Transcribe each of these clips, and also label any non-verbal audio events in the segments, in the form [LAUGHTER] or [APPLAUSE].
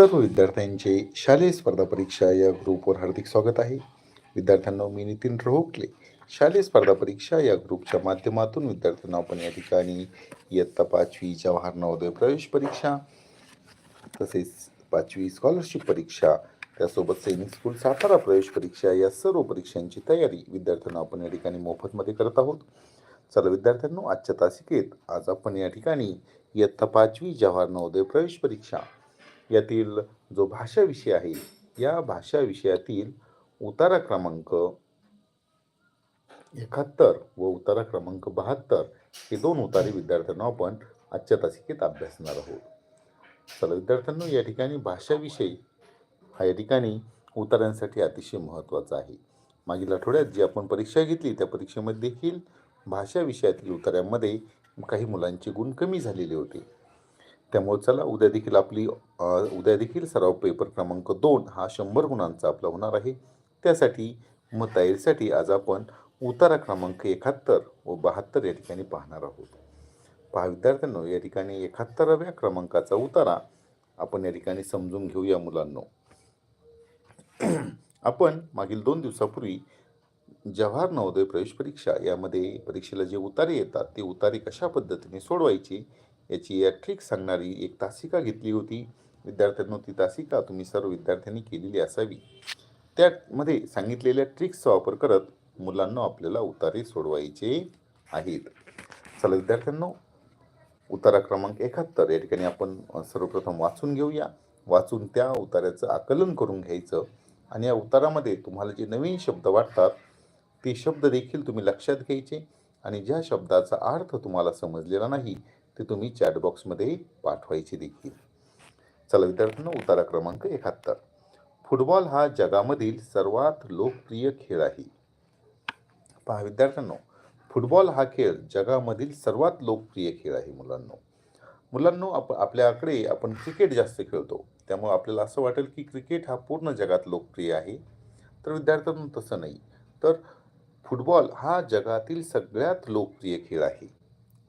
सर्व विद्यार्थ्यांचे शालेय स्पर्धा परीक्षा या ग्रुपवर हार्दिक स्वागत आहे. विद्यार्थ्यांना मी नितीन रोहकले शालेय स्पर्धा परीक्षा या ग्रुपच्या माध्यमातून विद्यार्थ्यांना आपण या ठिकाणी इयत्ता पाचवी जवाहर नवोदय प्रवेश परीक्षा तसेच पाचवी स्कॉलरशिप परीक्षा त्यासोबत सैनिक स्कूल सातारा प्रवेश परीक्षा या सर्व परीक्षांची तयारी विद्यार्थ्यांना आपण या ठिकाणी मोफतमध्ये करत आहोत. चला विद्यार्थ्यांनो आजच्या तासिकेत आज आपण या ठिकाणी इयत्ता पाचवी जवाहर नवोदय प्रवेश परीक्षा यातील जो भाषा विषय आहे या भाषा विषयातील उतारा क्रमांक एकाहत्तर व उतारा क्रमांक बहात्तर हे दोन उतारे विद्यार्थ्यांना आपण आजच्या तासिकेत अभ्यासणार आहोत. चला विद्यार्थ्यांनो या ठिकाणी भाषाविषयी हा या ठिकाणी उतारांसाठी अतिशय महत्त्वाचा आहे. मागील आठवड्यात जी आपण परीक्षा घेतली त्या परीक्षेमध्ये देखील भाषा विषयातील उतार्यांमध्ये काही मुलांचे गुण कमी झालेले होते. त्यामुळे चला उद्या देखील आपली उद्या देखील सराव पेपर क्रमांक दोन हा शंभर गुणांचा आपला होणार आहे. त्यासाठी मग तयारीसाठी आज आपण उतारा क्रमांक एकाहत्तर व बहात्तर या ठिकाणी पाहणार आहोत. पहा विद्यार्थ्यांनो या ठिकाणी एकाहत्तराव्या क्रमांकाचा उतारा आपण या ठिकाणी समजून घेऊया मुलांनो. आपण मागील दोन दिवसापूर्वी जवाहर नवोदय प्रवेश परीक्षा यामध्ये परीक्षेला जे उतारे येतात ते उतारे कशा पद्धतीने सोडवायचे याची या ट्रिक सांगणारी एक तासिका घेतली होती. विद्यार्थ्यांनो ती तासिका तुम्ही सर्व विद्यार्थ्यांनी केलेली असावी. त्यामध्ये सांगितलेल्या ट्रिक्सचा वापर करत मुलांना आपल्याला उतारे सोडवायचे आहेत. चला विद्यार्थ्यांनो उतारा क्रमांक एकाहत्तर. या ठिकाणी आपण सर्वप्रथम वाचून घेऊया. वाचून त्या उतार्याचं आकलन करून घ्यायचं. आणि या उतारामध्ये तुम्हाला जे नवीन शब्द वाटतात ते शब्द देखील तुम्ही लक्षात घ्यायचे. आणि ज्या शब्दाचा अर्थ तुम्हाला समजलेला नाही ते तुम्ही चॅटबॉक्समध्ये पाठवायचे देखील. चला विद्यार्थ्यांना उतारा क्रमांक एकाहत्तर. फुटबॉल हा जगामधील सर्वात लोकप्रिय खेळ आहे. पहा विद्यार्थ्यांनो फुटबॉल हा खेळ जगामधील सर्वात लोकप्रिय खेळ आहे मुलांनो. मुलांनो आप आपल्याकडे आपण क्रिकेट जास्त खेळतो. त्यामुळे आपल्याला असं वाटेल की क्रिकेट हा पूर्ण जगात लोकप्रिय आहे. तर विद्यार्थ्यांनो तसं नाही. तर फुटबॉल हा जगातील सगळ्यात लोकप्रिय खेळ आहे.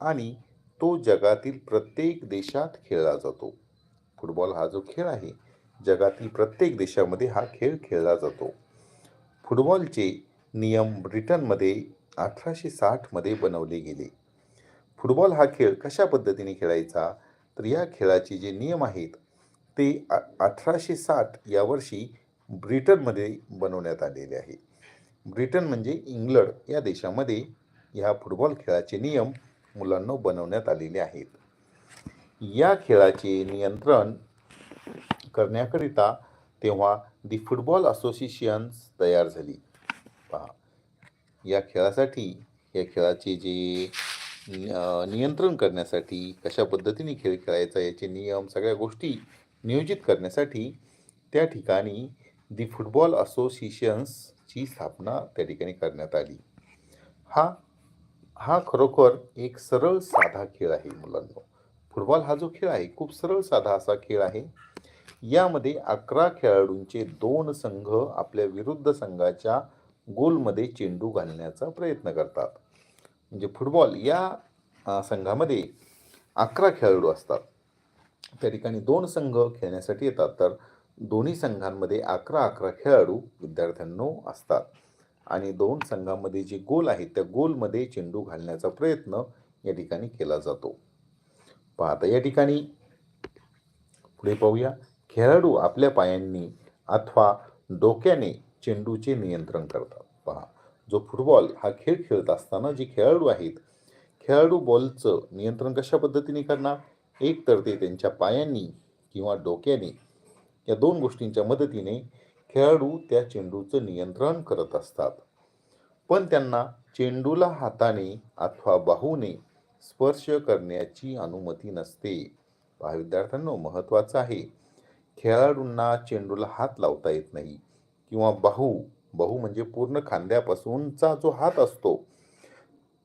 आणि तो जगातील प्रत्येक देशात खेळला जातो. फुटबॉल हा जो खेळ आहे जगातील प्रत्येक देशामध्ये हा खेळ खेळला जातो. फुटबॉलचे नियम ब्रिटनमध्ये अठराशे साठमध्ये बनवले गेले. फुटबॉल हा खेळ कशा पद्धतीने खेळायचा? तर या खेळाचे जे नियम आहेत ते अठराशे साठ या वर्षी ब्रिटनमध्ये बनवण्यात आलेले आहे. ब्रिटन म्हणजे इंग्लंड या देशामध्ये ह्या फुटबॉल खेळाचे नियम मुलांना बनवण्यात आलेले आहेत. या खेळाचे नियंत्रण करण्याकरिता तेव्हा दी फुटबॉल असोसिएशन्स तयार झाली. पहा या खेळासाठी या खेळाचे जे नियंत्रण करण्यासाठी कशा पद्धतीने खेळ खेळायचा याचे नियम सगळ्या गोष्टी नियोजित करण्यासाठी त्या ठिकाणी दी फुटबॉल असोसिएशन्सची स्थापना त्या ठिकाणी करण्यात आली. हा हा खरोखर एक सरळ साधा खेळ आहे मुलांनो. फुटबॉल हा जो खेळ आहे खूप सरळ साधा असा खेळ आहे. यामध्ये अकरा खेळाडूंचे दोन संघ आपल्या विरुद्ध संघाच्या गोलमध्ये चेंडू घालण्याचा प्रयत्न करतात. म्हणजे फुटबॉल या संघामध्ये अकरा खेळाडू असतात. त्या ठिकाणी दोन संघ खेळण्यासाठी येतात. तर दोन्ही संघांमध्ये अकरा अकरा खेळाडू विद्यार्थ्यांनो असतात. आणि दोन संघामध्ये जे गोल आहेत त्या गोलमध्ये चेंडू घालण्याचा प्रयत्न या ठिकाणी केला जातो. पाहता या ठिकाणी पुढे पाहूया. खेळाडू आपल्या पायांनी अथवा डोक्याने चेंडूचे नियंत्रण करतात. पहा जो फुटबॉल हा खेळ खेळत असताना जे खेळाडू आहेत खेळाडू बॉलचं नियंत्रण कशा पद्धतीने करणार? एक तर ते त्यांच्या पायांनी किंवा डोक्याने या दोन गोष्टींच्या मदतीने खेळाडू त्या चेंडूचं नियंत्रण करत असतात. पण त्यांना चेंडूला हाताने अथवा बाहूने स्पर्श करण्याची अनुमती नसते. पहा विद्यार्थ्यांनो महत्त्वाचं आहे. खेळाडूंना चेंडूला हात लावता येत नाही किंवा बाहू बाहू म्हणजे पूर्ण खांद्यापासूनचा जो हात असतो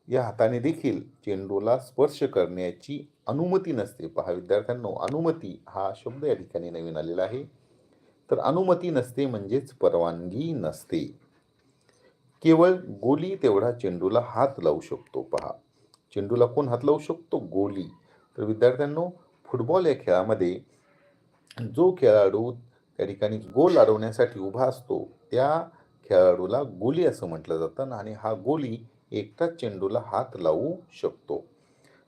या हाताने देखील चेंडूला स्पर्श करण्याची अनुमती नसते. पहा विद्यार्थ्यांनो अनुमती हा शब्द या ठिकाणी नवीन आलेला आहे. तर अनुमती नसते म्हणजेच परवानगी नसते. केवळ गोली तेवढा चेंडूला हात लावू शकतो. पहा चेंडूला कोण हात लावू शकतो? गोली. तर विद्यार्थ्यांनो फुटबॉल या खेळामध्ये जो खेळाडू त्या ठिकाणी गोल अडवण्यासाठी उभा असतो त्या खेळाडूला गोली असं म्हटलं जातं आणि हा गोली एकटाच चेंडूला हात लावू शकतो.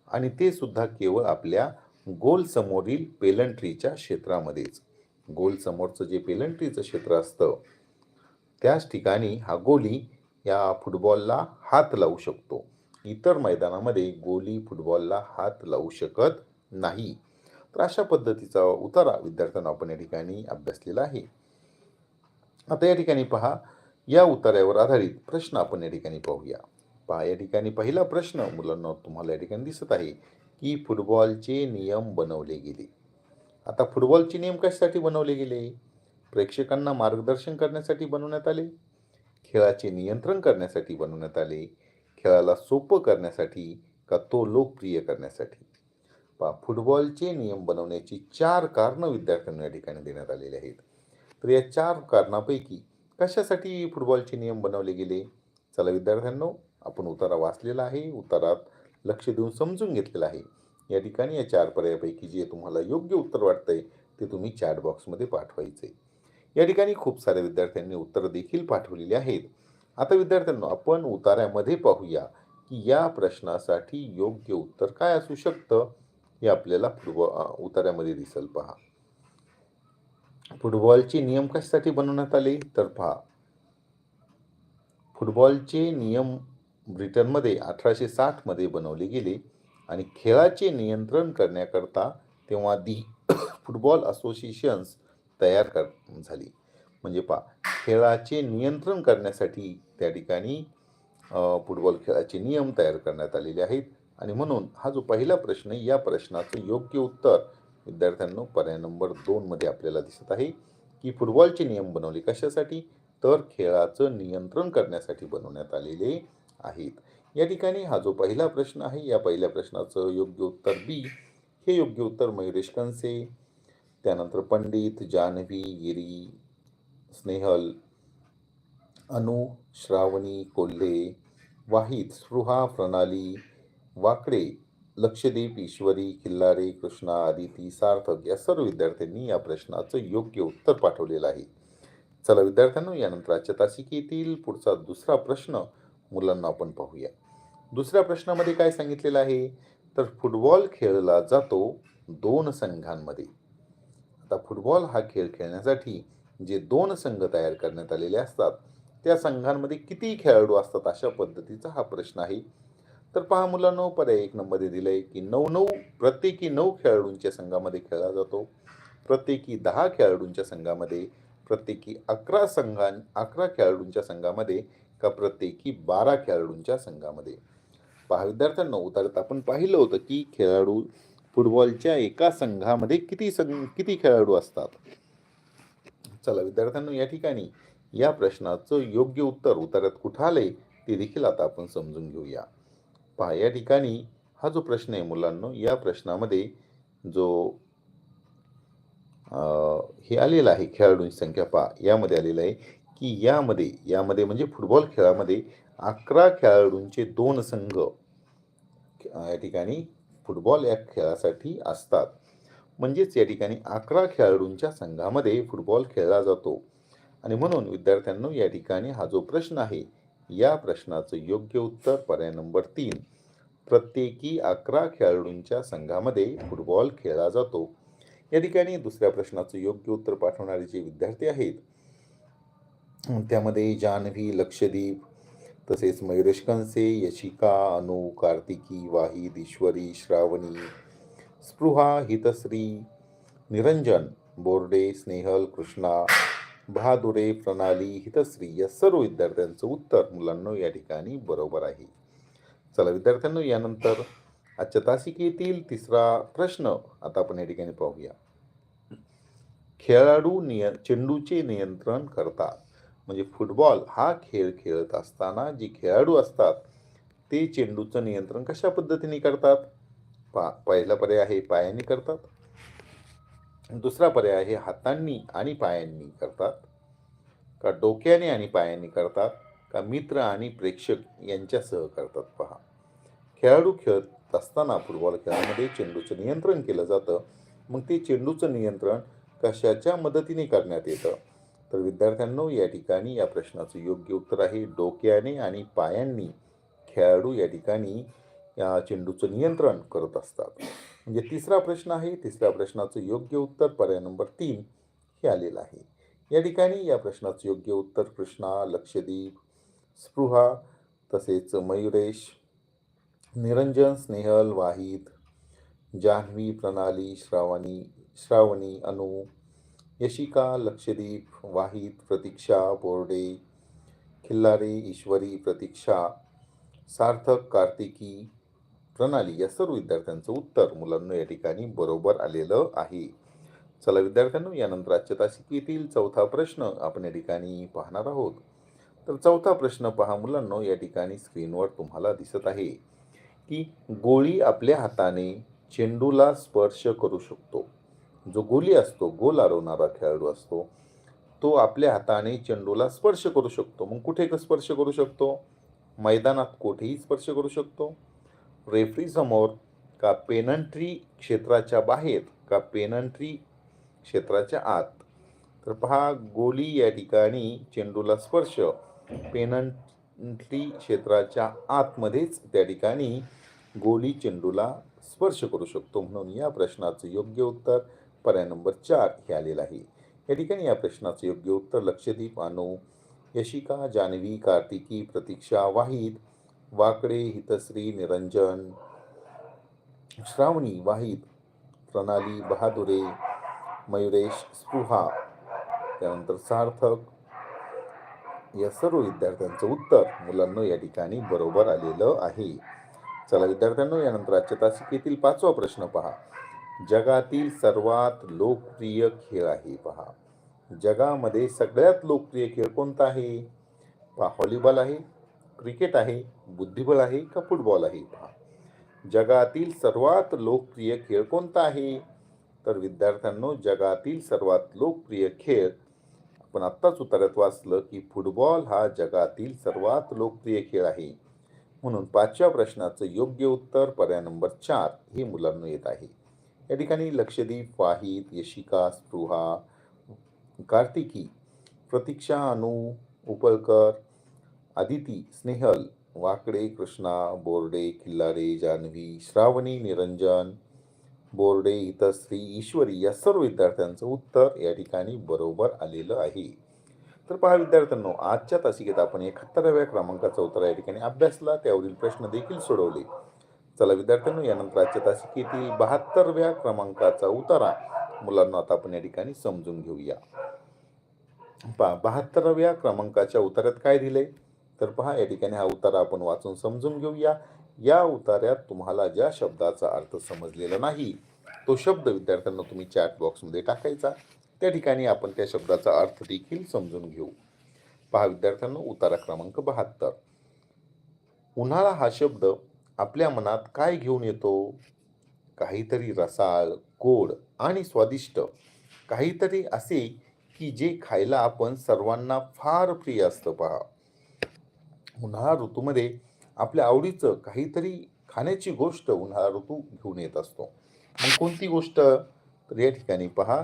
आणि ते सुद्धा केवळ आपल्या गोल समोरील पेलंट्रीच्या क्षेत्रामध्येच. गोल समोरचं जे पेनल्टीचं क्षेत्र असतं त्याच ठिकाणी हा गोली या फुटबॉलला हात लावू शकतो. इतर मैदानामध्ये गोली फुटबॉलला हात लावू शकत नाही. तर अशा पद्धतीचा उतारा विद्यार्थ्यांना आपण या ठिकाणी अभ्यासलेला आहे. आता या ठिकाणी पहा या उतार्यावर आधारित प्रश्न आपण या ठिकाणी पाहूया. पहा या ठिकाणी पहिला प्रश्न मुलांना तुम्हाला या ठिकाणी दिसत आहे की फुटबॉलचे नियम बनवले गेले. आता फुटबॉलचे नियम कशासाठी बनवले गेले? प्रेक्षकांना मार्गदर्शन करण्यासाठी बनवण्यात आले? खेळाचे नियंत्रण करण्यासाठी बनवण्यात आले? खेळाला सोपं करण्यासाठी का तो लोकप्रिय करण्यासाठी? पा फुटबॉलचे नियम बनवण्याची चार कारणं विद्यार्थ्यांना या ठिकाणी देण्यात आलेली आहेत. तर या चार कारणापैकी कशासाठी फुटबॉलचे नियम बनवले गेले? चला विद्यार्थ्यांनो आपण उतारा वाचलेला आहे. उतारात लक्ष देऊन समजून घेतलेलं आहे. या ठिकाणी या चार पर्यायापैकी जे तुम्हाला योग्य उत्तर वाटतंय ते तुम्ही चॅट बॉक्समध्ये पाठवायचे. या ठिकाणी खूप साऱ्या विद्यार्थ्यांनी उत्तर देखील पाठवलेली आहेत. आता विद्यार्थ्यांना आपण उतार्यामध्ये पाहूया की या प्रश्नासाठी योग्य उत्तर काय असू शकतं हे आपल्याला फुटबॉल उतार्यामध्ये दिसेल पहा. फुटबॉलचे नियम कशासाठी बनवण्यात आले? तर पहा. फुटबॉलचे नियम ब्रिटनमध्ये अठराशे साठमध्ये बनवले गेले. आणि खेळाचे नियंत्रण करण्याकरता तेव्हा दी [COUGHS] फुटबॉल असोसिएशन्स तयार कर झाली. म्हणजे पहा खेळाचे नियंत्रण करण्यासाठी त्या ठिकाणी फुटबॉल खेळाचे नियम तयार करण्यात आलेले आहेत. आणि म्हणून हा जो पहिला प्रश्न आहे या प्रश्नाचं योग्य उत्तर विद्यार्थ्यांनो पर्याय नंबर दोनमध्ये आपल्याला दिसत आहे की फुटबॉलचे नियम बनवले कशासाठी? तर खेळाचं नियंत्रण करण्यासाठी बनवण्यात आलेले आहेत. या ठिकाणी हा जो पहिला प्रश्न आहे या पहिल्या प्रश्नाचं योग्य उत्तर बी. हे योग्य उत्तर मयुरेश कंसे त्यानंतर पंडित जान्हवी गिरी स्नेहल अनु श्रावणी कोल्हे वाहित स्पृहा प्रणाली वाकडे लक्षदीप ईश्वरी किल्लारे कृष्णा आदिती सार्थक या सर्व विद्यार्थ्यांनी या प्रश्नाचं योग्य उत्तर पाठवलेलं आहे. चला विद्यार्थ्यांनो यानंतर आजच्या तासिकेतील पुढचा दुसरा प्रश्न मुलांना आपण पाहूया. दुसऱ्या प्रश्नामध्ये काय सांगितलेलं आहे? तर फुटबॉल खेळला जातो दोन संघांमध्ये. आता फुटबॉल हा खेळ खेळण्यासाठी जे दोन संघ तयार करण्यात आलेले असतात त्या संघांमध्ये किती खेळाडू असतात अशा पद्धतीचा हा प्रश्न आहे. तर पहा मुलांनो पर्याय एक नंबरमध्ये दिलंय की नऊ नऊ प्रत्येकी नऊ खेळाडूंच्या संघामध्ये खेळला जातो. प्रत्येकी दहा खेळाडूंच्या संघामध्ये प्रत्येकी अकरा संघां अकरा खेळाडूंच्या संघामध्ये का प्रत्येकी बारा खेळाडूंच्या संघामध्ये. पहा विद्यार्थ्यांना उतारत आपण पाहिलं होतं की खेळाडू फुटबॉलच्या एका संघामध्ये किती संघ किती खेळाडू असतात? चला विद्यार्थ्यांना या ठिकाणी या प्रश्नाचं योग्य उत्तर उतारात कुठं आले ते देखील आता आपण समजून घेऊया. पहा या ठिकाणी हा जो प्रश्न आहे मुलांनो या प्रश्नामध्ये जो अं, हे आलेलं आहे खेळाडूंची संख्या पहा यामध्ये आलेलं आहे. की यामध्ये यामध्ये म्हणजे फुटबॉल खेळामध्ये अकरा खेळाडूंचे दोन संघ या ठिकाणी फुटबॉल या खेळासाठी असतात. म्हणजेच या ठिकाणी अकरा खेळाडूंच्या संघामध्ये फुटबॉल खेळला जातो. आणि म्हणून विद्यार्थ्यांनो या ठिकाणी हा जो प्रश्न आहे या प्रश्नाचं योग्य उत्तर पर्याय नंबर तीन प्रत्येकी अकरा खेळाडूंच्या संघामध्ये फुटबॉल खेळला जातो. या ठिकाणी दुसऱ्या प्रश्नाचं योग्य उत्तर पाठवणारे जे विद्यार्थी आहेत त्यामध्ये जान्हवी लक्षदीप तसेच मयुरेश कंसे यशिका अनु कार्तिकी वाहिद ईश्वरी श्रावणी स्पृहा हितश्री निरंजन बोर्डे स्नेहल कृष्णा बहादुरे प्रणाली हितश्री या सर्व विद्यार्थ्यांचं उत्तर मुलांना या ठिकाणी बरोबर आहे. चला विद्यार्थ्यांनो यानंतर आजच्या तासिकेतील तिसरा प्रश्न आता आपण या ठिकाणी पाहूया. खेळाडू निय चेंडूचे नियंत्रण करतात. म्हणजे फुटबॉल हा खेळ खेळत असताना जे खेळाडू असतात ते चेंडूचं नियंत्रण कशा पद्धतीने करतात? पा पहिला पर्याय आहे पायाने करतात. दुसरा पर्याय आहे हातांनी आणि पायांनी करतात. का डोक्याने आणि पायांनी करतात का मित्र आणि प्रेक्षक यांच्यासह करतात? पहा. खेळाडू खेळत असताना फुटबॉल खेळामध्ये चेंडूचं नियंत्रण केलं जातं. मग ते चेंडूचं नियंत्रण कशाच्या मदतीने करण्यात येतं? तर विद्यार्थ्यांनो या ठिकाणी या प्रश्नाचं योग्य उत्तर आहे. डोक्याने आणि पायांनी खेळाडू या ठिकाणी या चेंडूचं नियंत्रण करत असतात. म्हणजे तिसरा प्रश्न आहे. तिसऱ्या प्रश्नाचं योग्य उत्तर पर्याय नंबर तीन हे आलेलं आहे. या ठिकाणी या प्रश्नाचं योग्य उत्तर कृष्णा लक्षद्वीप स्पृहा तसेच मयुरेश निरंजन स्नेहल वाहिद जान्हवी प्रणाली श्रावणी श्रावणी अनु यशिका लक्षद्वीप वाहित प्रतीक्षा बोर्डे खिल्लारे ईश्वरी प्रतीक्षा सार्थक कार्तिकी प्रणाली या सर्व विद्यार्थ्यांचं उत्तर मुलांना या ठिकाणी बरोबर आलेलं आहे. चला विद्यार्थ्यांनो यानंतर आजच्या तासिकेतील चौथा प्रश्न आपण या ठिकाणी पाहणार आहोत. तर चौथा प्रश्न पहा मुलांनो या ठिकाणी स्क्रीनवर तुम्हाला दिसत आहे की गोळी आपल्या हाताने चेंडूला स्पर्श करू शकतो. जो गोली असतो गोल आरवणारा खेळाडू असतो तो आपल्या हाताने चेंडूला स्पर्श करू शकतो. मग कुठे स्पर्श करू शकतो? मैदानात कुठेही स्पर्श करू शकतो. रेफरी समोर का पेनंट्री क्षेत्राच्या बाहेर का पेनंट्री क्षेत्राच्या आत? तर पहा गोली या ठिकाणी चेंडूला स्पर्श पेनंट्री क्षेत्राच्या आतमध्येच त्या ठिकाणी गोली चेंडूला स्पर्श करू शकतो. म्हणून या प्रश्नाचं योग्य उत्तर पर्याय नंबर चार हे आलेलं आहे. या ठिकाणी या प्रश्नाचं योग्य उत्तर लक्षद्वीप अनु यशिका जान्हवी कार्तिकी प्रतीक्षा वाहिद वाकडे हितश्री निरंजन श्रावणी वाहिद प्रणाली बहादुरे मयुरेश स्पृहा त्यानंतर सार्थक या सर्व विद्यार्थ्यांचं उत्तर मुलांना या ठिकाणी बरोबर आलेलं आहे. चला विद्यार्थ्यांनो यानंतर आजच्या तासिकेतील पाचवा प्रश्न पहा. जगातील सर्वात लोकप्रिय खेळ आहे. पहा जगामध्ये सगळ्यात लोकप्रिय खेळ कोणता आहे? पहा व्हॉलीबॉल आहे क्रिकेट आहे बुद्धिबळ आहे का फुटबॉल आहे? पहा जगातील सर्वात लोकप्रिय खेळ कोणता आहे? तर विद्यार्थ्यांनो जगातील सर्वात लोकप्रिय खेळ आपण आत्ताच उतरत वाचलं की फुटबॉल हा जगातील सर्वात लोकप्रिय खेळ आहे. म्हणून पाचव्या प्रश्नाचं योग्य उत्तर पर्याय नंबर चार हे मुलांना येत आहे. या ठिकाणी लक्षद्वीप वाहिद यशिका स्पृहा कार्तिकी प्रतीक्षा अनु उपलकर आदिती स्नेहल वाकडे कृष्णा बोर्डे खिल्लारे जान्हवी श्रावणी निरंजन बोर्डे हितश्री ईश्वरी या सर्व विद्यार्थ्यांचं उत्तर या ठिकाणी बरोबर आलेलं आहे. तर पहा विद्यार्थ्यांनो आजच्या तासिकेत आपण एकाहत्तराव्या क्रमांकाचा उत्तर या ठिकाणी अभ्यासला त्यावरील प्रश्न देखील सोडवले. चला विद्यार्थ्यांनो यानंतर आजच्या तासिकेतील बहात्तरव्या क्रमांकाचा उतारा मुलांना आता आपण या ठिकाणी समजून घेऊया. पहा बहात्तराव्या क्रमांकाच्या उतार्यात काय दिले? तर पहा या ठिकाणी हा उतारा आपण वाचून समजून घेऊया. या उतार्यात तुम्हाला ज्या शब्दाचा अर्थ समजलेला नाही तो शब्द विद्यार्थ्यांना तुम्ही चॅट बॉक्समध्ये टाकायचा. त्या ठिकाणी आपण त्या शब्दाचा अर्थ देखील समजून घेऊ. पहा विद्यार्थ्यांना उतारा क्रमांक बहात्तर. उन्हाळा हा शब्द आपल्या मनात काय घेऊन येतो? काहीतरी रसाळ गोड आणि स्वादिष्ट. काहीतरी असे की जे खायला आपण सर्वांना फार प्रिय असतं पहा. उन्हाळा ऋतूमध्ये आपल्या आवडीचं काहीतरी खाण्याची गोष्ट उन्हाळा ऋतू घेऊन येत असतो. मग कोणती गोष्ट? तर या ठिकाणी पहा.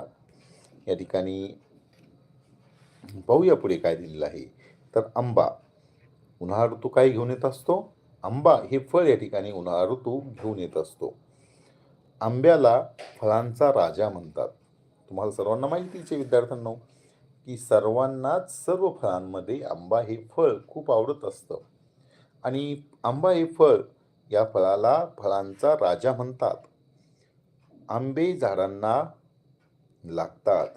या ठिकाणी पाहूया पुढे काय दिलेलं आहे. तर आंबा. उन्हाळा ऋतू काय घेऊन येत असतो? आंबा हे फळ या ठिकाणी उन्हाळा ऋतू घेऊन येत असतो. आंब्याला फळांचा राजा म्हणतात. तुम्हाला सर्वांना माहितीच आहे विद्यार्थ्यांनो की सर्वांनाच सर्व फळांमध्ये आंबा हे फळ खूप आवडत असतं. आणि आंबा हे फळ या फळाला फळांचा राजा म्हणतात. आंबे झाडांना लागतात.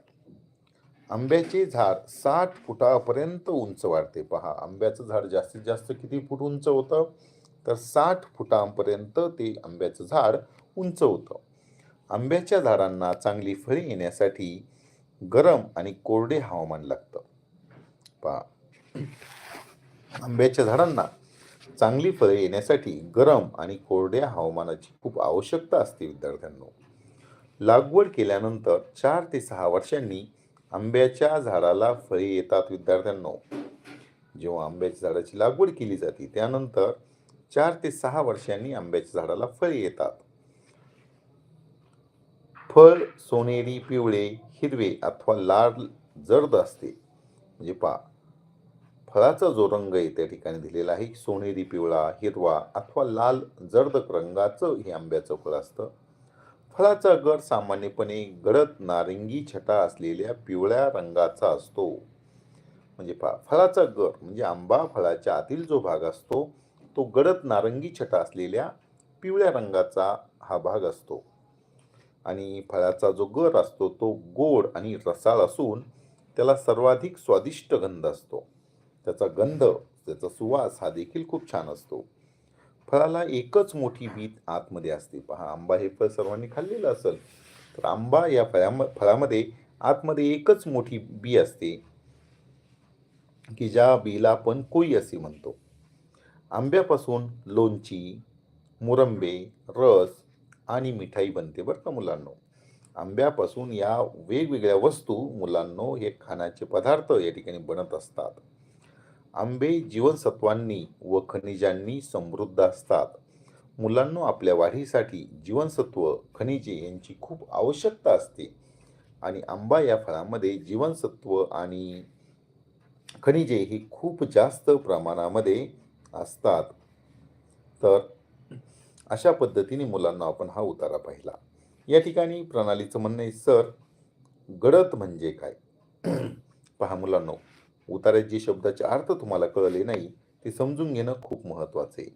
आंब्याचे झाड साठ फुटापर्यंत उंच वाढते. पहा आंब्याचं झाड जास्तीत जास्त किती फूट उंच होतं? तर साठ फुटांपर्यंत ते आंब्याचं झाड उंच होतं. आंब्याच्या झाडांना चांगली फळे येण्यासाठी गरम आणि कोरडे हवामान लागतं. पहा आंब्याच्या झाडांना चांगली फळे येण्यासाठी गरम आणि कोरड्या हवामानाची खूप आवश्यकता असते विद्यार्थ्यांना. लागवड केल्यानंतर चार ते सहा वर्षांनी आंब्याच्या झाडाला फळे येतात विद्यार्थ्यांनो. जेव्हा आंब्याच्या झाडाची लागवड केली जाते त्यानंतर चार ते सहा वर्षांनी आंब्याच्या झाडाला फळे येतात. फळ सोनेरी पिवळे हिरवे अथवा लाल जर्द असते. म्हणजे पा फळाचा जो रंग आहे त्या ठिकाणी दिलेला आहे सोनेरी पिवळा हिरवा अथवा लाल जर्द रंगाचं हे आंब्याचं फळ असतं. फळाचा गर सामान्यपणे गडद नारंगी छटा असलेल्या पिवळ्या रंगाचा असतो. म्हणजे पा फळाचा गर म्हणजे आंबा फळाच्या आतील जो भाग असतो तो गडद नारंगी छटा असलेल्या पिवळ्या रंगाचा हा भाग असतो. आणि फळाचा जो गर असतो तो गोड आणि रसाळ असून त्याला सर्वाधिक स्वादिष्ट गंध असतो. त्याचा गंध त्याचा सुवास हा देखील खूप छान असतो. फळाला एकच मोठी बीत आतमध्ये असते. पहा आंबा हे फळ सर्वांनी खाल्लेलं असेल तर आंबा या फळाम फळामध्ये आतमध्ये एकच मोठी बी असते की ज्या बीला आपण कोई असे म्हणतो. आंब्यापासून लोणची मुरंबे रस आणि मिठाई बनते बरं का मुलांनो. आंब्यापासून या वेगवेगळ्या वस्तू मुलांनो हे खाण्याचे पदार्थ या ठिकाणी बनत असतात. आंबे जीवनसत्वांनी व खनिजांनी समृद्ध असतात. मुलांनो आपल्या वाढीसाठी जीवनसत्व खनिजे यांची खूप आवश्यकता असते. आणि आंबा या फळामध्ये जीवनसत्व आणि खनिजे ही खूप जास्त प्रमाणामध्ये असतात. तर अशा पद्धतीने मुलांना आपण हा उतारा पाहिला. या ठिकाणी प्रणालीचं म्हणणं आहे सर गडद म्हणजे काय? [CLEARS THROAT] पहा मुलांनो उतार्यात जे शब्दाचे अर्थ तुम्हाला कळले नाही ते समजून घेणं खूप महत्वाचं आहे.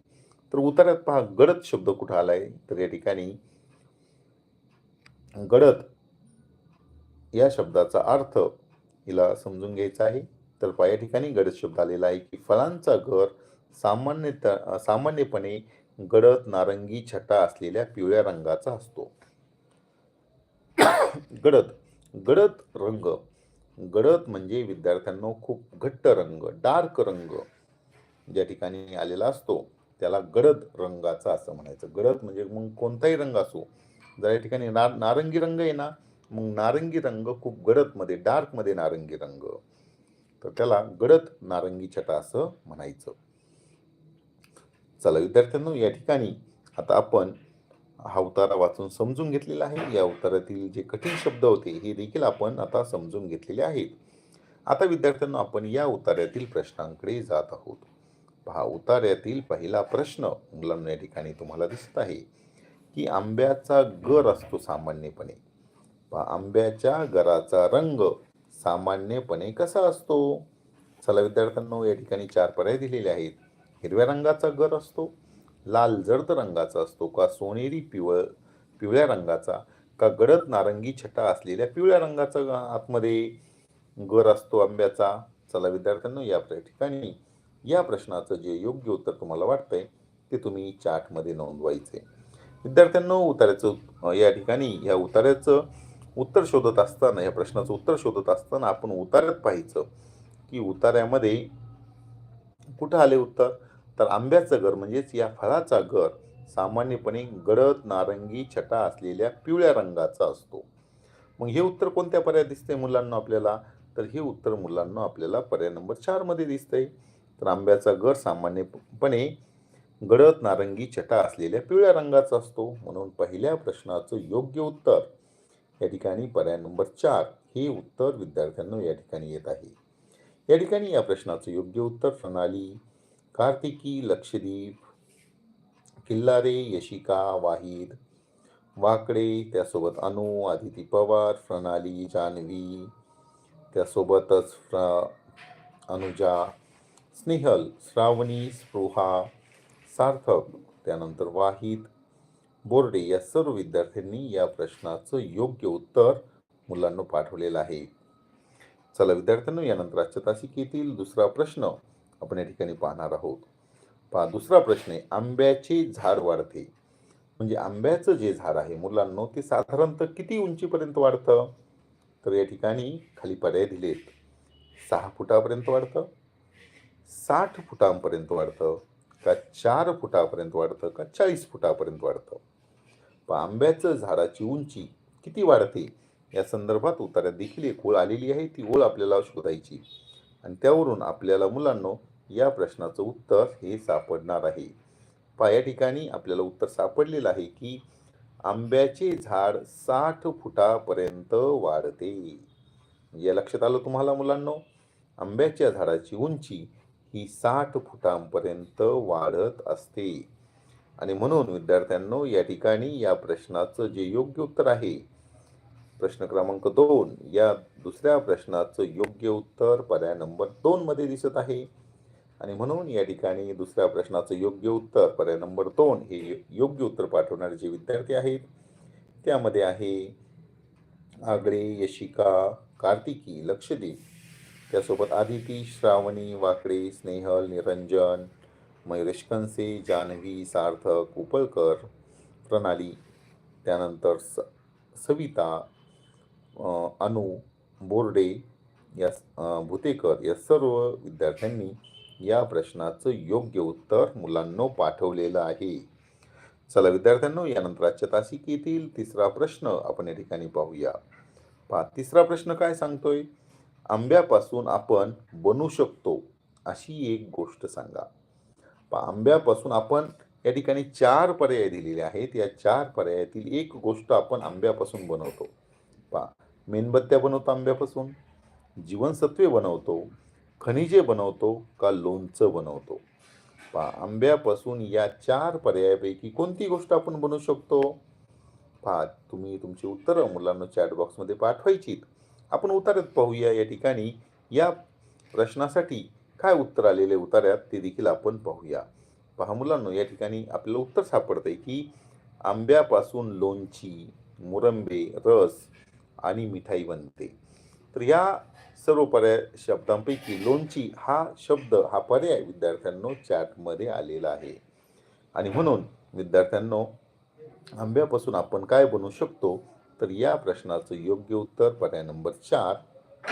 तर उतार्यात पहा गडद शब्द कुठं आलाय? तर या ठिकाणी गडद या शब्दाचा अर्थ हिला समजून घ्यायचा आहे. तर पहा या ठिकाणी गडद शब्द आलेला आहे की फळांचा घर सामान्यतः सामान्यपणे गडद नारंगी छटा असलेल्या पिवळ्या रंगाचा असतो. [COUGHS] गडद गडद रंग गडद म्हणजे विद्यार्थ्यांना खूप घट्ट रंग डार्क रंग ज्या ठिकाणी आलेला असतो त्याला गडद रंगाचा असं म्हणायचं. गडद म्हणजे मग कोणताही रंग असो जर या ठिकाणी ना नारंगी रंग आहे ना मग नारंगी रंग खूप गडदमध्ये डार्कमध्ये नारंगी रंग. तर त्याला गडद नारंगी छटा असं म्हणायचं. चला विद्यार्थ्यांनो या ठिकाणी आता आपण हा उतारा वाचून समजून घेतलेला आहे. या उतारातील जे कठीण शब्द होते हे देखील आपण आता समजून घेतलेले आहेत. आता विद्यार्थ्यांना आपण या उतार्यातील प्रश्नांकडे जात आहोत. पहा उतार्यातील पहिला प्रश्न मुलांना या ठिकाणी तुम्हाला दिसत आहे की आंब्याचा गर असतो सामान्यपणे. पहा आंब्याच्या गराचा रंग सामान्यपणे कसा असतो? चला विद्यार्थ्यांना या ठिकाणी चार पर्याय दिलेले आहेत. हिरव्या रंगाचा गर असतो लाल जर्द रंगाचा असतो का सोनेरी पिवळ पिवळ्या रंगाचा का गडद नारंगी छटा असलेल्या पिवळ्या रंगाचा आतमध्ये गर असतो आंब्याचा? चला विद्यार्थ्यांना या ठिकाणी या प्रश्नाचं जे योग्य उत्तर तुम्हाला वाटतंय ते तुम्ही चार्टमध्ये नोंदवायचे. विद्यार्थ्यांना उतार्याचं या ठिकाणी या उतार्याचं उत्तर शोधत असताना या प्रश्नाचं उत्तर शोधत असताना आपण उतार्यात पाहायचं की उतार्यामध्ये कुठं आले उत्तर? तर आंब्याचं घर म्हणजेच या फळाचा घर सामान्यपणे गडद नारंगी छटा असलेल्या पिवळ्या रंगाचा असतो. मग हे उत्तर कोणत्या पर्याय दिसते मुलांना आपल्याला? तर हे उत्तर मुलांना आपल्याला पर्याय नंबर चारमध्ये दिसतंय. तर आंब्याचा घर सामान्यपणे गडद नारंगी छटा असलेल्या पिवळ्या रंगाचा असतो. म्हणून पहिल्या प्रश्नाचं योग्य उत्तर या ठिकाणी पर्याय नंबर चार हे उत्तर विद्यार्थ्यांना या ठिकाणी येत आहे. या ठिकाणी या प्रश्नाचं योग्य उत्तर प्रणाली कार्तिकी लक्षद्वीप किल्लारे यशिका वाहिद वाकडे त्यासोबत अनु आदिती पवार प्रणाली जानवी त्यासोबतच फ्र अनुजा स्नेहल श्रावणी स्पृहा सार्थक त्यानंतर वाहिद बोर्डे या सर्व विद्यार्थ्यांनी या प्रश्नाचं योग्य उत्तर मुलांना पाठवलेलं आहे. चला विद्यार्थ्यांनो यानंतर आजच्या तासिकेतील दुसरा प्रश्न आपण या ठिकाणी पाहणार आहोत. पहा दुसरा प्रश्न आहे आंब्याचे झाड वाढते. म्हणजे आंब्याचं जे झाड आहे मुलांनो ते साधारणतः किती उंचीपर्यंत वाढतं? तर या ठिकाणी खाली पर्याय दिलेत. सहा फुटापर्यंत वाढतं साठ फुटांपर्यंत वाढतं का चार फुटापर्यंत वाढतं का चाळीस फुटापर्यंत वाढतं? पण आंब्याचं झाडाची उंची किती वाढते? या संदर्भात उतार्यात देखील एक ओळ आलेली आहे ती ओळ आपल्याला शोधायची. आणि त्यावरून आपल्याला मुलांनो या प्रश्नाचं उत्तर हे सापडणार आहे. पा या ठिकाणी आपल्याला उत्तर सापडलेलं आहे की आंब्याचे झाड साठ फुटापर्यंत वाढते. या लक्षात आलं तुम्हाला मुलांनो? आंब्याच्या झाडाची उंची ही साठ फुटांपर्यंत वाढत असते. आणि म्हणून विद्यार्थ्यांनो या ठिकाणी या प्रश्नाचं जे योग्य उत्तर आहे प्रश्न क्रमांक दोन या दुसऱ्या प्रश्नाचं योग्य उत्तर पर्याय नंबर दोनमध्ये दिसत आहे. आणि म्हणून या ठिकाणी दुसऱ्या प्रश्नाचं योग्य उत्तर पर्याय नंबर दोन हे योग्य उत्तर पाठवणारे जे विद्यार्थी आहेत त्यामध्ये आहे आगळे यशिका कार्तिकी लक्षदीप. त्यासोबत आदिती श्रावणी वाकडे स्नेहल निरंजन मयुरेश कंसे जान्हवी सार्थक उपळकर प्रणाली. त्यानंतर स सविता अनु बोर्डे या भुतेकर या सर्व विद्यार्थ्यांनी या प्रश्नाचं योग्य उत्तर मुलांनो पाठवलेलं आहे. चला विद्यार्थ्यांनो यानंतर आजच्या तासिकेतील तिसरा प्रश्न आपण या ठिकाणी पाहूया. पहा तिसरा प्रश्न काय सांगतोय? आंब्यापासून आपण बनवू शकतो अशी एक गोष्ट सांगा. पहा आंब्यापासून आपण या ठिकाणी चार पर्याय दिलेले आहेत. या चार पर्यायातील एक गोष्ट आपण आंब्यापासून बनवतो. पहा मेणबत्त्या बनवतो आंब्यापासून जीवनसत्वे बनवतो खनिजे बनवतो का लोणचं बनवतो? पहा आंब्यापासून या चार पर्यायापैकी कोणती गोष्ट आपण बनवू शकतो? पहा तुम्ही तुमची उत्तरं मुलांना चॅट बॉक्समध्ये पाठवायची आपण उतार्यात पाहूया या ठिकाणी. या प्रश्नासाठी काय उत्तर आलेले उतार्यात ते देखील आपण पाहूया. पहा मुलांनो या ठिकाणी आपल्याला उत्तर सापडतंय की आंब्यापासून लोणची मुरंबे रस आणि मिठाई बनते. तर या सर्व पर्याय शब्दांपैकी लोणची हा शब्द हा पर्याय विद्यार्थ्यांनो चॅटमध्ये आलेला आहे. आणि म्हणून विद्यार्थ्यांनो आंब्यापासून आपण काय बनवू शकतो? तर या प्रश्नाचं योग्य उत्तर पर्याय नंबर चार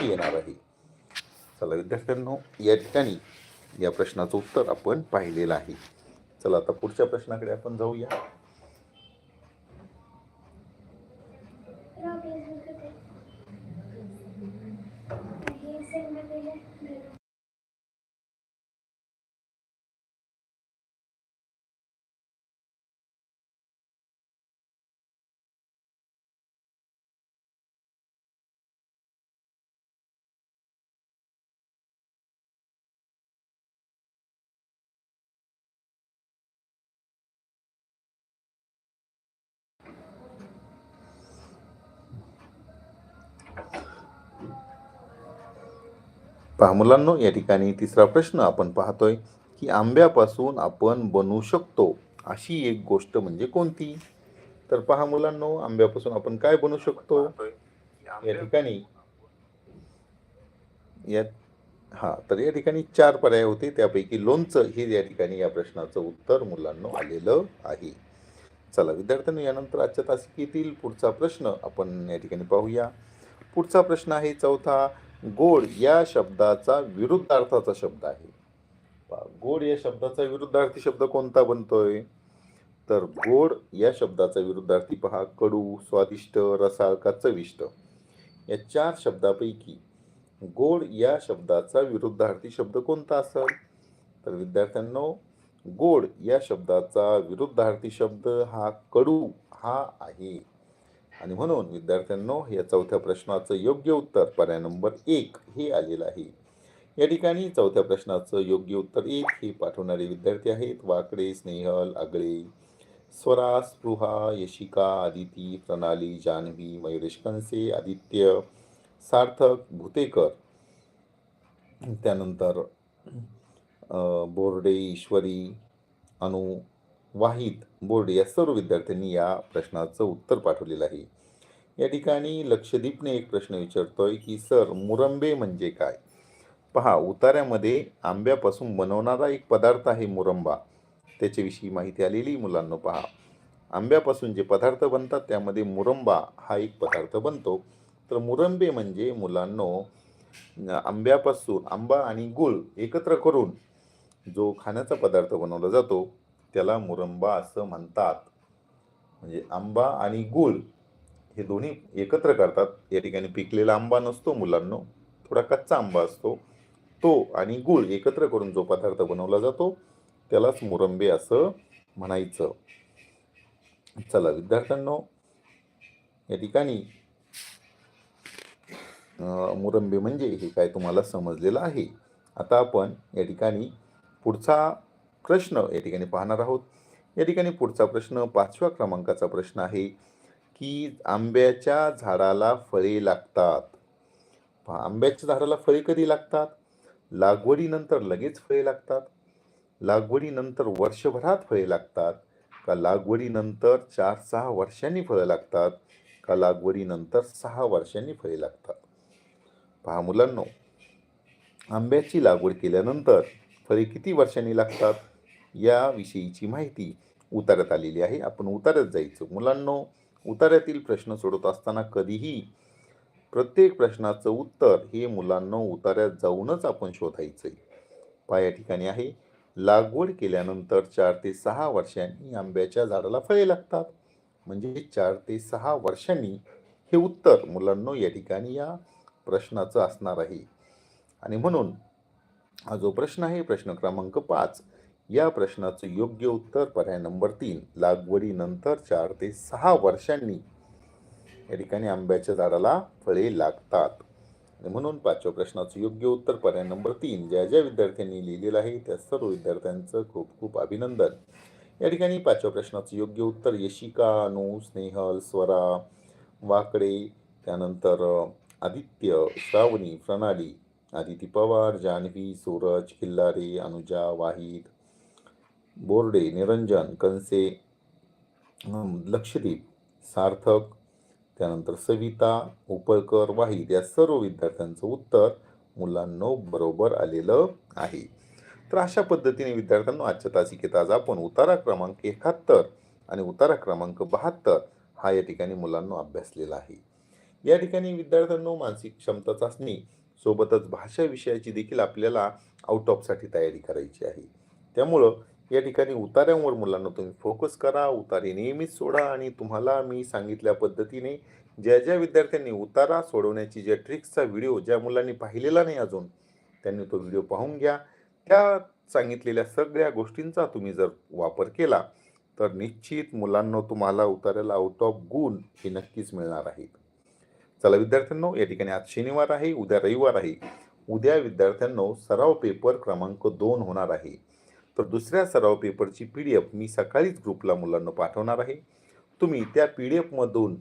येणार आहे. चला विद्यार्थ्यांनो या ठिकाणी या प्रश्नाचं उत्तर आपण पाहिलेलं आहे. चला आता पुढच्या प्रश्नाकडे आपण जाऊया. पहा मुलांनो या ठिकाणी तिसरा प्रश्न आपण पाहतोय की आंब्यापासून आपण बनवू शकतो अशी एक गोष्ट म्हणजे कोणती? तर पहा मुलांनो आंब्यापासून आपण काय बनवू शकतो? या ठिकाणी या हा तर या ठिकाणी चार पर्याय होते. त्यापैकी लोणचं हे या ठिकाणी या प्रश्नाचं उत्तर मुलांना आलेलं आहे. चला विद्यार्थ्यांनो यानंतर आजच्या तासिकेतील पुढचा प्रश्न आपण या ठिकाणी पाहूया. पुढचा प्रश्न आहे चौथा. गोड या शब्दाचा विरुद्धार्थाचा शब्द आहे. गोड या शब्दाचा विरुद्धार्थी शब्द कोणता बनतोय? तर गोड या शब्दाचा विरुद्धार्थी पहा कडू स्वादिष्ट रसाळ का चविष्ट. या चार शब्दापैकी गोड या शब्दाचा विरुद्धार्थी शब्द कोणता असेल? तर विद्यार्थ्यांनो गोड या शब्दाचा विरुद्धार्थी शब्द हा कडू हा आहे. आणि म्हणून विद्यार्थ्यांनो या चौथ्या प्रश्नाचं योग्य उत्तर पर्याय नंबर एक हे आलेलं आहे. या ठिकाणी चौथ्या प्रश्नाचं योग्य उत्तर एक हे पाठवणारे विद्यार्थी आहेत. वाकडे स्नेहल आगळे स्वरा स्पृहा यशिका आदिती प्रणाली जान्हवी मयुरेश कंसे आदित्य सार्थक भुतेकर. त्यानंतर बोर्डे ईश्वरी अनु वाहिद बोर्डे या सर्व विद्यार्थ्यांनी या प्रश्नाचं उत्तर पाठवलेलं आहे. या ठिकाणी लक्षदीपने एक प्रश्न विचारतोय की सर मुरंबे म्हणजे काय? पहा उतार्यामध्ये आंब्यापासून बनवणारा एक पदार्थ आहे मुरंबा. त्याच्याविषयी माहिती आलेली मुलांना पहा. आंब्यापासून जे पदार्थ बनतात त्यामध्ये मुरंबा हा एक पदार्थ बनतो. तर मुरंबे म्हणजे मुलांनो आंब्यापासून आंबा आणि गुळ एकत्र करून जो खाण्याचा पदार्थ बनवला जातो त्याला मुरंबा असं म्हणतात. म्हणजे आंबा आणि गुळ हे दोन्ही एकत्र करतात. या ठिकाणी पिकलेला आंबा नसतो मुलांनो. थोडा कच्चा आंबा असतो. तो आणि गुळ एकत्र करून जो पदार्थ बनवला जातो त्यालाच मुरंबे असं म्हणायचं. चला विद्यार्थ्यांनो या ठिकाणी मुरंबे म्हणजे हे काय तुम्हाला समजलेलं आहे. आता आपण या ठिकाणी पुढचा प्रश्न या ठिकाणी पाहणार आहोत. या ठिकाणी पुढचा प्रश्न पाचव्या क्रमांकाचा प्रश्न आहे की आंब्याच्या झाडाला फळे लागतात. पहा, आंब्याच्या झाडाला फळे कधी लागतात? लागवडीनंतर लगेच फळे लागतात. लागवडीनंतर वर्षभरात फळे लागतात. का लागवडीनंतर चार सहा वर्षांनी फळं लागतात? का लागवडीनंतर सहा वर्षांनी फळे लागतात? पहा मुलांनो आंब्याची लागवड केल्यानंतर फळे किती वर्षांनी लागतात? याविषयीची माहिती उतरत आलेली आहे. आपण उतारत जायचं. मुलांनो उतार्यातील प्रश्न सोडत असताना कधीही प्रत्येक प्रश्नाचं उत्तर हे मुलांना उतार्यात जाऊनच आपण शोधायचं आहे पहा या ठिकाणी आहे. लागवड केल्यानंतर चार ते सहा वर्षांनी आंब्याच्या झाडाला फळे लागतात. म्हणजे चार ते सहा वर्षांनी हे उत्तर मुलांना या ठिकाणी या प्रश्नाचं असणार आहे. आणि म्हणून हा जो प्रश्न आहे प्रश्न क्रमांक पाच या प्रश्नाचं योग्य उत्तर पर्याय नंबर तीन लागवडीनंतर चार ते सहा वर्षांनी या ठिकाणी आंब्याच्या झाडाला फळे लागतात. म्हणून पाचव्या प्रश्नाचं योग्य उत्तर पर्याय नंबर तीन ज्या ज्या विद्यार्थ्यांनी लिहिलेलं आहे त्या सर्व विद्यार्थ्यांचं खूप खूप अभिनंदन. या ठिकाणी पाचव्या प्रश्नाचं योग्य उत्तर यशिका अनु स्नेहल स्वरा वाकडे त्यानंतर आदित्य श्रावणी प्रणाली आदिती पवार जान्हवी सूरज खिल्लारे अनुजा वाहिद बोर्डे निरंजन कंसे लक्षदीप सार्थक त्यानंतर सविता उपळकर वाहिद या सर्व विद्यार्थ्यांचं उत्तर मुलांनो बरोबर आलेलं आहे. तर अशा पद्धतीने विद्यार्थ्यांना आजच्या तासिकेत आज आपण उतारा क्रमांक एकाहत्तर आणि उतारा क्रमांक बहात्तर हा या ठिकाणी मुलांना अभ्यासलेला आहे. या ठिकाणी विद्यार्थ्यांनो मानसिक क्षमता चाचणी सोबतच भाषा विषयाची देखील आपल्याला आउट ऑफसाठी तयारी करायची आहे. त्यामुळं या ठिकाणी उतार्यांवर मुलांना तुम्ही फोकस करा. उतारे नेहमीच सोडा आणि तुम्हाला मी सांगितल्या पद्धतीने ज्या ज्या विद्यार्थ्यांनी उतारा सोडवण्याची ज्या ट्रिक्सचा व्हिडिओ ज्या मुलांनी पाहिलेला नाही अजून त्यांनी तो व्हिडिओ पाहून घ्या. त्या सांगितलेल्या सगळ्या गोष्टींचा तुम्ही जर वापर केला तर निश्चित मुलांना तुम्हाला उतारायला आउट ऑफ गुण हे नक्कीच मिळणार आहेत चला विद्यार्थ्यांनो या ठिकाणी आज शनिवार आहे उद्या रविवार आहे. उद्या विद्यार्थ्यांनो सराव पेपर क्रमांक दोन होणार आहे. तर दुसऱ्या सराव पेपरची पी डी एफ मी सकाळीच ग्रुपला मुलांना पाठवणार आहे. तुम्ही त्या पी डी एफमधून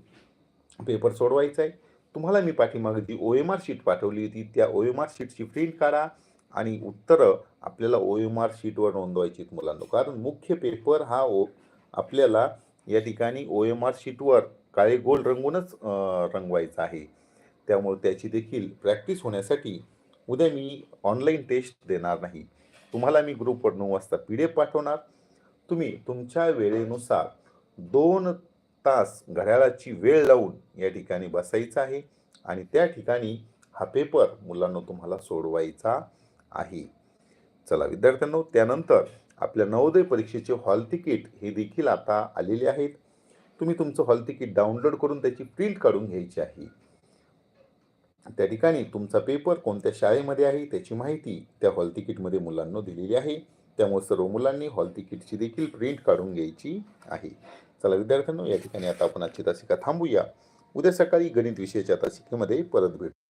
पेपर सोडवायचा आहे. तुम्हाला मी पाठीमागे जी ओ एम आर शीट पाठवली होती त्या ओ एम आर शीटची प्रिंट काढा आणि उत्तरं आपल्याला ओ एम आर शीटवर नोंदवायची आहेत मुलांना. कारण मुख्य पेपर हा ओ आपल्याला या ठिकाणी ओ एम आर शीटवर काळे गोल रंगूनच रंगवायचा आहे. त्यामुळे त्याची देखील प्रॅक्टिस होण्यासाठी उद्या मी ऑनलाईन टेस्ट देणार नाही. तुम्हाला मी ग्रुपवर नऊ वाजता पी डी एफ पाठवणार. तुम्ही तुमच्या वेळेनुसार दोन तास घड्याळाची वेळ लावून या ठिकाणी बसायचं आहे आणि त्या ठिकाणी हा पेपर मुलांना तुम्हाला सोडवायचा आहे. चला विद्यार्थ्यांनो त्यानंतर आपल्या नवोदय परीक्षेचे हॉल तिकीट हे देखील आता आलेले आहेत. तुम्ही तुमचं हॉल तिकीट डाउनलोड करून त्याची प्रिंट काढून घ्यायची आहे. त्या ठिकाणी तुमचा पेपर कोणत्या शाळेमध्ये आहे त्याची माहिती त्या हॉल तिकीटमध्ये मुलांना दिलेली आहे. त्यामुळे सर्व मुलांनी हॉल तिकीटची देखील प्रिंट काढून घ्यायची आहे. चला विद्यार्थ्यांनो या ठिकाणी आता आपण आजची तासिका थांबूया. उद्या सकाळी गणित विषयाच्या तासिकेमध्ये परत भेटू.